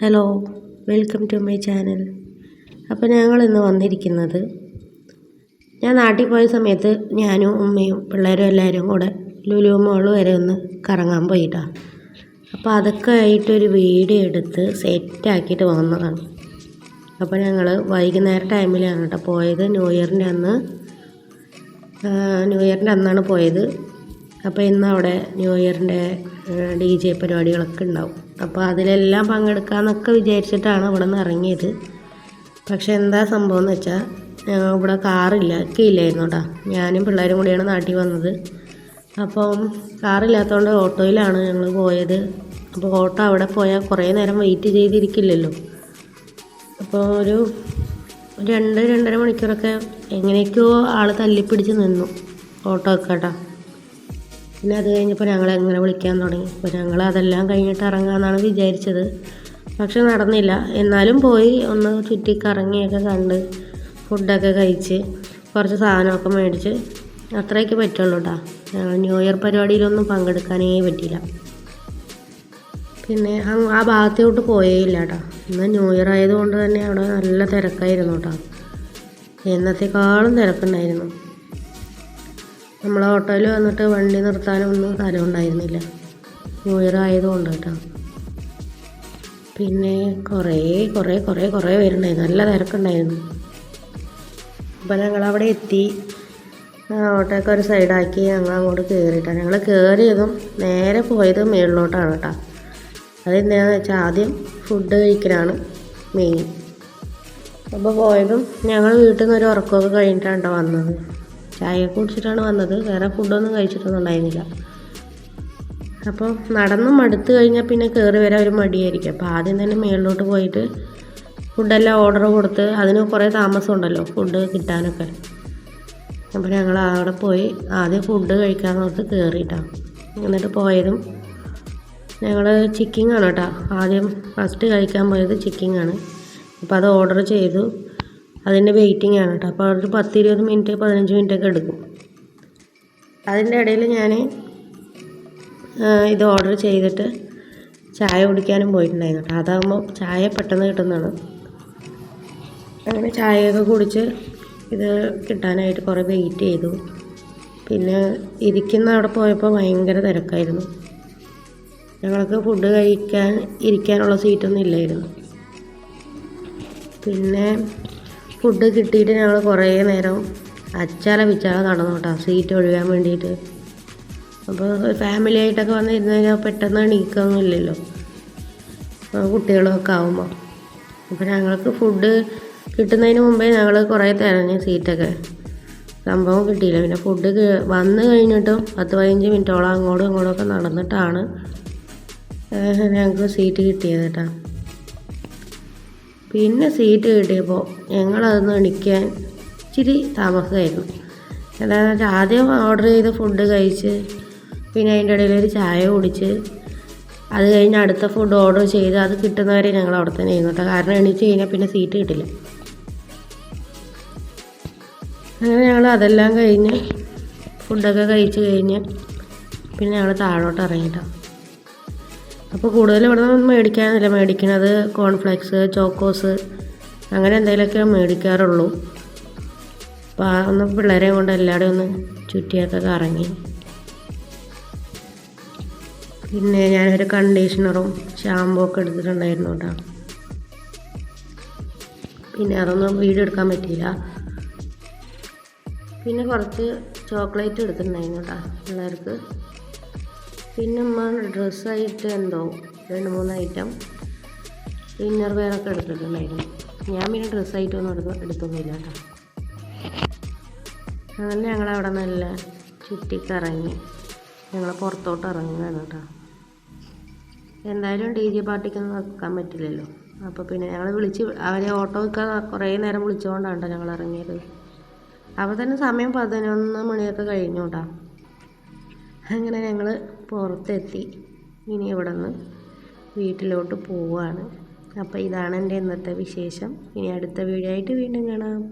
Hello welcome to my channel. അപ്പോൾ ഞങ്ങളിന്ന് വന്നിരിക്കുന്നത് ഞാൻ നാട്ടിൽ പോയ സമയത്ത് ഞാനും ഉമ്മയും പിള്ളേരും എല്ലാവരും കൂടെ ലുലു മോൾ വരെ ഒന്ന് കറങ്ങാൻ പോയിട്ടാണ് അപ്പോൾ അതൊക്കെ ആയിട്ടൊരു വീഡിയോ എടുത്ത് സെറ്റാക്കിയിട്ട് വന്നതാണ്. അപ്പോൾ ഞങ്ങൾ വൈകുന്നേരം ടൈമിലാണ് കേട്ടോ പോയത്. ന്യൂ ഇയറിന്റെ അന്ന് ന്യൂ ഇയറിന്റെ അന്നാണ് പോയത്. അപ്പോൾ ഇന്ന് അവിടെ ന്യൂ ഇയറിന്റെ ഡി ജെ പരിപാടികളൊക്കെ ഉണ്ടാവും. അപ്പോൾ അതിലെല്ലാം പങ്കെടുക്കാമെന്നൊക്കെ വിചാരിച്ചിട്ടാണ് ഇവിടെ നിന്ന് ഇറങ്ങിയത്. പക്ഷെ എന്താ സംഭവം എന്ന് വെച്ചാൽ ഇവിടെ കാറില്ല ഒക്കെ ഇല്ലായിരുന്നു കേട്ടോ ഞാനും പിള്ളേരും കൂടിയാണ് നാട്ടിൽ വന്നത്. അപ്പം കാറില്ലാത്തതുകൊണ്ട് ഓട്ടോയിലാണ് ഞങ്ങൾ പോയത്. അപ്പോൾ ഓട്ടോ അവിടെ പോയാൽ കുറേ നേരം വെയിറ്റ് ചെയ്തിരിക്കില്ലല്ലോ. അപ്പോൾ ഒരു രണ്ട് രണ്ടര മണിക്കൂറൊക്കെ എങ്ങനെയൊക്കെയോ ആൾ തല്ലിപ്പിടിച്ച് നിന്നു ഓട്ടോ ഒക്കെ കേട്ടോ പിന്നെ അത് കഴിഞ്ഞപ്പോൾ ഞങ്ങൾ എങ്ങനെ വിളിക്കാൻ തുടങ്ങി. അപ്പോൾ ഞങ്ങൾ അതെല്ലാം കഴിഞ്ഞിട്ട് ഇറങ്ങാമെന്നാണ് വിചാരിച്ചത്. പക്ഷെ നടന്നില്ല. എന്നാലും പോയി ഒന്ന് ചുറ്റി ചുറ്റിക്കറങ്ങിയൊക്കെ കണ്ട് ഫുഡൊക്കെ കഴിച്ച് കുറച്ച് സാധനമൊക്കെ മേടിച്ച് അത്രയൊക്കെ പറ്റുള്ളൂ കേട്ടോ ന്യൂ ഇയർ പരിപാടിയിലൊന്നും പങ്കെടുക്കാനേ പറ്റിയില്ല. പിന്നെ ആ ഭാഗത്തോട്ട് പോയേ ഇല്ല കേട്ടോ ഇന്ന് ന്യൂ ഇയർ ആയതുകൊണ്ട് തന്നെ അവിടെ നല്ല തിരക്കായിരുന്നു കേട്ടോ എന്നത്തേക്കാളും തിരക്കുണ്ടായിരുന്നു. നമ്മൾ ഓട്ടോയിൽ വന്നിട്ട് വണ്ടി നിർത്താനൊന്നും സ്ഥലമുണ്ടായിരുന്നില്ല ന്യൂ ഇയർ ആയതുകൊണ്ട് കേട്ടോ. പിന്നെ കുറേ കുറേ കുറേ കുറേ പേരുണ്ടായിരുന്നു. നല്ല തിരക്കുണ്ടായിരുന്നു. അപ്പോൾ ഞങ്ങൾ അവിടെ എത്തി ഓട്ടോയൊക്കെ ഒരു സൈഡാക്കി ഞങ്ങൾ അങ്ങോട്ട് കയറിയിട്ടാണ് ഞങ്ങൾ കയറിയതും നേരെ പോയത് മേളിലോട്ടാണ് കേട്ടോ. അതെന്താണെന്ന് വെച്ചാൽ ആദ്യം ഫുഡ് കഴിക്കലാണ് മെയിൻ അപ്പോൾ പോയതും ഞങ്ങൾ വീട്ടിൽ നിന്ന് ഒരു ഉറക്കമൊക്കെ കഴിഞ്ഞിട്ടാണ് കേട്ടോ വന്നത്. ചായ കുടിച്ചിട്ടാണ് വന്നത്. വേറെ ഫുഡൊന്നും കഴിച്ചിട്ടൊന്നും ഉണ്ടായിരുന്നില്ല. അപ്പോൾ നടന്ന് മടുത്ത് കഴിഞ്ഞാൽ പിന്നെ കയറി വരാൻ ഒരു മടിയായിരിക്കും. അപ്പോൾ ആദ്യം തന്നെ മേളിലോട്ട് പോയിട്ട് ഫുഡെല്ലാം ഓർഡർ കൊടുത്ത് അതിന് കുറേ താമസം ഉണ്ടല്ലോ ഫുഡ് കിട്ടാനൊക്കെ. അപ്പോൾ ഞങ്ങൾ അവിടെ പോയി ആദ്യം ഫുഡ് കഴിക്കാൻ നോക്കി കയറിയിട്ടാണ് എന്നിട്ട് പോയതും ഞങ്ങൾ ചിക്കിങ്ങാണ് കേട്ടോ. ആദ്യം ഫസ്റ്റ് കഴിക്കാൻ പോയത് ചിക്കിങ്ങാണ്. അപ്പോൾ അത് ഓർഡർ ചെയ്തു. അതിന്റെ വെയിറ്റിംഗ് ആണ് കേട്ടോ. അപ്പോൾ ഒരു പത്ത് ഇരുപത് മിനിറ്റ് പതിനഞ്ച് മിനിറ്റ് ഒക്കെ എടുക്കും. അതിന്റെ ഇടയിൽ ഞാൻ ഇത് ഓർഡർ ചെയ്തിട്ട് ചായ കുടിക്കാനും പോയിട്ടുണ്ടായിരുന്നു കേട്ടോ. അതാകുമ്പോൾ ചായ പെട്ടെന്ന് കിട്ടുന്നതാണ്. അങ്ങനെ ചായയൊക്കെ കുടിച്ച് ഇത് കിട്ടാനായിട്ട് കുറേ വെയിറ്റ് ചെയ്തു. പിന്നെ ഇരിക്കുന്ന അവിടെ പോയപ്പോൾ ഭയങ്കര തിരക്കായിരുന്നു. ഞങ്ങൾക്ക് ഫുഡ് കഴിക്കാൻ ഇരിക്കാനുള്ള സീറ്റൊന്നും ഇല്ലായിരുന്നു. പിന്നെ ഫുഡ് കിട്ടിയിട്ട് ഞങ്ങൾ കുറേ നേരം അച്ചാല പിച്ചാല നടന്നു കേട്ടോ സീറ്റ് ഒഴിയാൻ വേണ്ടിയിട്ട് അപ്പോൾ ഫാമിലി ആയിട്ടൊക്കെ വന്നിരുന്ന് കഴിഞ്ഞാൽ പെട്ടെന്ന് എണീക്കൊന്നും ഇല്ലല്ലോ. കുട്ടികളൊക്കെ ആകുമ്പോൾ അപ്പോൾ ഞങ്ങൾക്ക് ഫുഡ് കിട്ടുന്നതിന് മുമ്പേ ഞങ്ങൾ കുറേ തിരഞ്ഞ് സീറ്റൊക്കെ സംഭവം കിട്ടിയില്ല. പിന്നെ ഫുഡ് വന്നു കഴിഞ്ഞിട്ടും പത്ത് പതിനഞ്ച് മിനിറ്റോളം അങ്ങോട്ടും ഇങ്ങോട്ടും ഒക്കെ നടന്നിട്ടാണ് ഞങ്ങൾക്ക് സീറ്റ് കിട്ടിയത് കേട്ടോ പിന്നെ സീറ്റ് കിട്ടിയപ്പോൾ ഞങ്ങളതൊന്ന് എണിക്കാൻ ഇച്ചിരി താമസമായിരുന്നു. എന്താണെന്ന് വെച്ചാൽ ആദ്യം ഓർഡർ ചെയ്ത ഫുഡ് കഴിച്ച് പിന്നെ അതിന്റെ ഇടയിൽ ഒരു ചായ കുടിച്ച് അത് കഴിഞ്ഞ് അടുത്ത ഫുഡ് ഓർഡർ ചെയ്ത് അത് കിട്ടുന്നവരെ ഞങ്ങൾ അവിടെ തന്നെ ഇരുന്നു കേട്ടോ കാരണം എണീച്ച് കഴിഞ്ഞാൽ പിന്നെ സീറ്റ് കിട്ടില്ല. അങ്ങനെ ഞങ്ങൾ അതെല്ലാം കഴിഞ്ഞ് ഫുഡൊക്കെ കഴിച്ച് കഴിഞ്ഞ് പിന്നെ ഞങ്ങൾ താഴോട്ട് ഇറങ്ങിയിട്ടാണ് അപ്പോൾ കൂടുതലും ഇവിടെ നിന്ന് മേടിക്കാനല്ല മേടിക്കുന്നത് കോൺഫ്ലെക്സ് ചോക്കോസ് അങ്ങനെ എന്തെങ്കിലുമൊക്കെ മേടിക്കാറുള്ളൂ. അപ്പോൾ ഒന്ന് പിള്ളേരെ കൊണ്ട് എല്ലാവരും ഒന്ന് ചുറ്റിയൊക്കെ കറങ്ങി. പിന്നെ ഞാനൊരു കണ്ടീഷണറും ഷാമ്പൂ ഒക്കെ എടുത്തിട്ടുണ്ടായിരുന്നു കേട്ടോ. പിന്നെ അതൊന്നും വീഡിയോ എടുക്കാൻ പറ്റിയില്ല. പിന്നെ കുറച്ച് ചോക്ലേറ്റ് എടുത്തിട്ടുണ്ടായിരുന്നു കേട്ടോ പിള്ളേർക്ക്. പിന്നെ ഉമ്മ ഡ്രസ്സായിട്ട് എന്തോ രണ്ട് മൂന്ന് ഐറ്റം ഇന്നർ വെയറൊക്കെ എടുത്തിട്ടുണ്ടായിരുന്നു. ഞാൻ പിന്നെ ഡ്രസ്സായിട്ട് ഒന്നും എടുക്കും എടുത്തൊന്നുമില്ല കേട്ടോ. അങ്ങനെ ഞങ്ങൾ അവിടെ നല്ല ചുറ്റിക്കറങ്ങി. ഞങ്ങൾ പുറത്തോട്ട് ഇറങ്ങുകയാണ് കേട്ടോ. എന്തായാലും ഡി ജെ പാർട്ടിക്കൊന്നും വെക്കാൻ പറ്റില്ലല്ലോ. അപ്പോൾ പിന്നെ ഞങ്ങൾ വിളിച്ച് അവരെ ഓട്ടോ ഒക്കെ കുറേ നേരം വിളിച്ചുകൊണ്ടാണ് ഞങ്ങൾ ഇറങ്ങിയത്. അപ്പോൾ തന്നെ സമയം പതിനൊന്ന് മണിയൊക്കെ കഴിഞ്ഞു കേട്ടോ. അങ്ങനെ ഞങ്ങൾ പുറത്തെത്തി. ഇനി ഇവിടെ നിന്ന് വീട്ടിലോട്ട് പോവുകയാണ് അപ്പോൾ ഇതാണ് എന്റെ ഇന്നത്തെ വിശേഷം. ഇനി അടുത്ത വീഡിയോ ആയിട്ട് വീണ്ടും കാണാം.